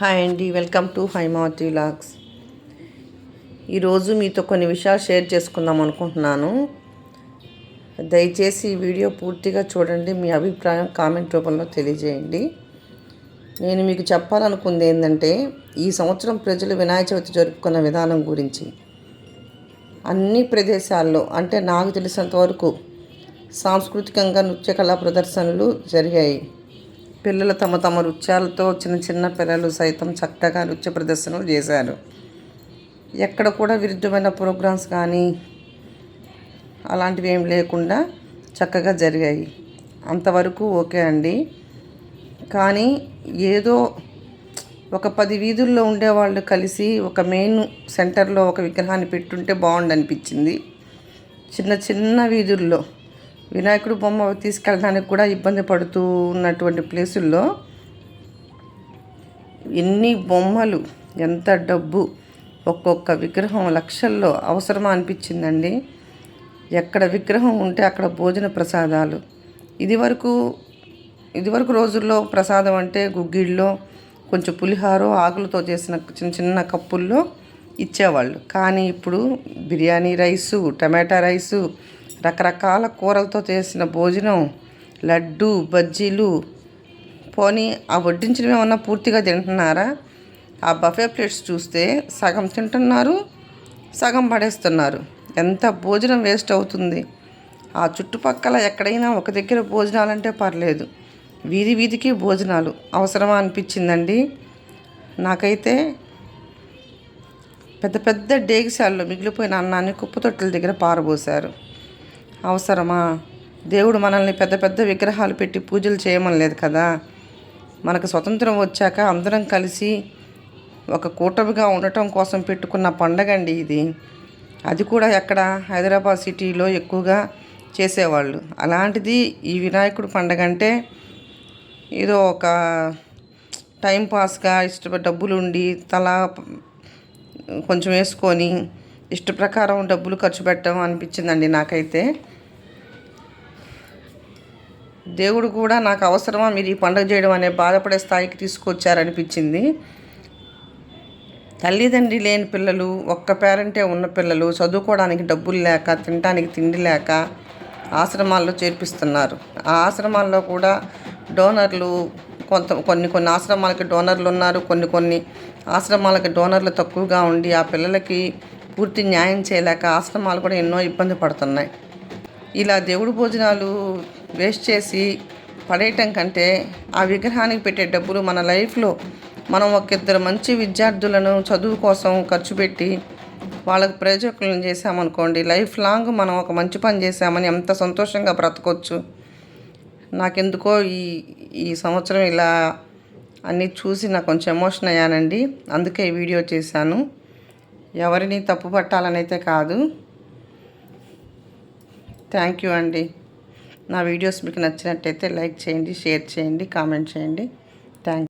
Hi అండి welcome to Haimavathi vlogs. ఈరోజు మీతో కొన్ని విషయాలు షేర్ చేసుకుందాం అనుకుంటున్నాను. దయచేసి ఈ వీడియో పూర్తిగా చూడండి మీ అభిప్రాయం కామెంట్ రూపంలో తెలియజేయండి. నేను మీకు చెప్పాలనుకుంది ఏంటంటే ఈ సంవత్సరం ప్రజలు వినాయక చవితి జరుపుకున్న విధానం గురించి. అన్ని ప్రదేశాల్లో అంటే నాకు తెలిసినంత వరకు సాంస్కృతికంగా నృత్య కళా ప్రదర్శనలు జరిగాయి. పిల్లలు తమ తమ నృత్యాలతో చిన్న చిన్న పిల్లలు సైతం చక్కగా నృత్య ప్రదర్శనలు చేశారు. ఎక్కడ కూడా విరుద్ధమైన ప్రోగ్రామ్స్ కానీ అలాంటివి ఏం లేకుండా చక్కగా జరిగాయి. అంతవరకు ఓకే అండి. కానీ ఏదో ఒక పది వీధుల్లో ఉండేవాళ్ళు కలిసి ఒక మెయిన్ సెంటర్లో ఒక విగ్రహాన్ని పెట్టుంటే బాగుండనిపించింది. చిన్న చిన్న వీధుల్లో వినాయకుడు బొమ్మ తీసుకెళ్ళడానికి కూడా ఇబ్బంది పడుతూ ఉన్నటువంటి ప్లేసుల్లో ఎన్ని బొమ్మలు ఎంత డబ్బు ఒక్కొక్క విగ్రహం లక్షల్లో అవసరమా అనిపించిందండి. ఎక్కడ విగ్రహం ఉంటే అక్కడ భోజన ప్రసాదాలు. ఇదివరకు ఇదివరకు రోజుల్లో ప్రసాదం అంటే గుగ్గిళ్ళలో కొంచెం పులిహారో ఆకులతో చేసిన చిన్న చిన్న కప్పుల్లో ఇచ్చేవాళ్ళు. కానీ ఇప్పుడు బిర్యానీ రైసు టమాటా రైసు రకరకాల కూరలతో చేసిన భోజనం లడ్డు బజ్జీలు. పోనీ ఆ వడ్డించినవి ఏమన్నా పూర్తిగా తింటున్నారా? ఆ బఫే ప్లేట్స్ చూస్తే సగం తింటున్నారు సగం పడేస్తున్నారు. ఎంత భోజనం వేస్ట్ అవుతుంది? ఆ చుట్టుపక్కల ఎక్కడైనా ఒక దగ్గర భోజనాలంటే పర్లేదు. వీధి వీధికి భోజనాలు. అవసరమా అనిపించిందండి? నాకైతే పెద్ద పెద్ద డేగిశాల్లో మిగిలిపోయిన అన్నాన్ని కుప్పతొట్టల దగ్గర పారబోశారు. అవసరమా? దేవుడు మనల్ని పెద్ద పెద్ద విగ్రహాలు పెట్టి పూజలు చేయమని లేదు కదా? మనకు స్వతంత్రం వచ్చాక అందరం కలిసి ఒక కూటమిగా ఉండటం కోసం పెట్టుకున్న పండగ అండి ఇది. అది కూడా ఎక్కడ? హైదరాబాద్ సిటీలో ఎక్కువగా చేసేవాళ్ళు. అలాంటిది ఈ వినాయకుడు పండగ అంటే ఏదో ఒక టైంపాస్గా ఇష్టపడి డబ్బులు ఉండి తలా కొంచెం వేసుకొని ఇష్ట ప్రకారం డబ్బులు ఖర్చు పెట్టడం అనిపించిందండి నాకైతే. దేవుడు కూడా నాకు అవసరమా మీరు ఈ పండుగ చేయడం అనే బాధపడే స్థాయికి తీసుకొచ్చారనిపించింది. తల్లిదండ్రి లేని పిల్లలు ఒక్క పేరెంటే ఉన్న పిల్లలు చదువుకోవడానికి డబ్బులు లేక తినడానికి తిండి లేక ఆశ్రమాల్లో చేర్పిస్తున్నారు. ఆ ఆశ్రమాల్లో కూడా డోనర్లు కొంత కొన్ని కొన్ని ఆశ్రమాలకి డోనర్లు ఉన్నారు కొన్ని కొన్ని ఆశ్రమాలకి డోనర్లు తక్కువగా ఉండి ఆ పిల్లలకి పూర్తి న్యాయం చేయలేక ఆశ్రమాలు కూడా ఎన్నో ఇబ్బంది పడుతున్నాయి. ఇలా దేవుడు భోజనాలు వేస్ట్ చేసి పడేయటం కంటే ఆ విగ్రహానికి పెట్టే డబ్బులు మన లైఫ్లో మనం ఒక ఇద్దరు మంచి విద్యార్థులను చదువు కోసం ఖర్చు పెట్టి వాళ్ళకు ప్రయోజకులను చేసామనుకోండి లైఫ్ లాంగ్ మనం ఒక మంచి పని చేసామని ఎంత సంతోషంగా బ్రతకొచ్చు. నాకెందుకో ఈ ఈ సంవత్సరం ఇలా అన్నీ చూసి నాకు కొంచెం ఎమోషన్ అయ్యానండి. అందుకే ఈ వీడియో చేశాను. ఎవరిని తప్పు పట్టాలని అయితే కాదు. థ్యాంక్ యూ అండి. నా వీడియోస్ మీకు నచ్చినట్టయితే లైక్ చేయండి షేర్ చేయండి కామెంట్ చేయండి. థ్యాంక్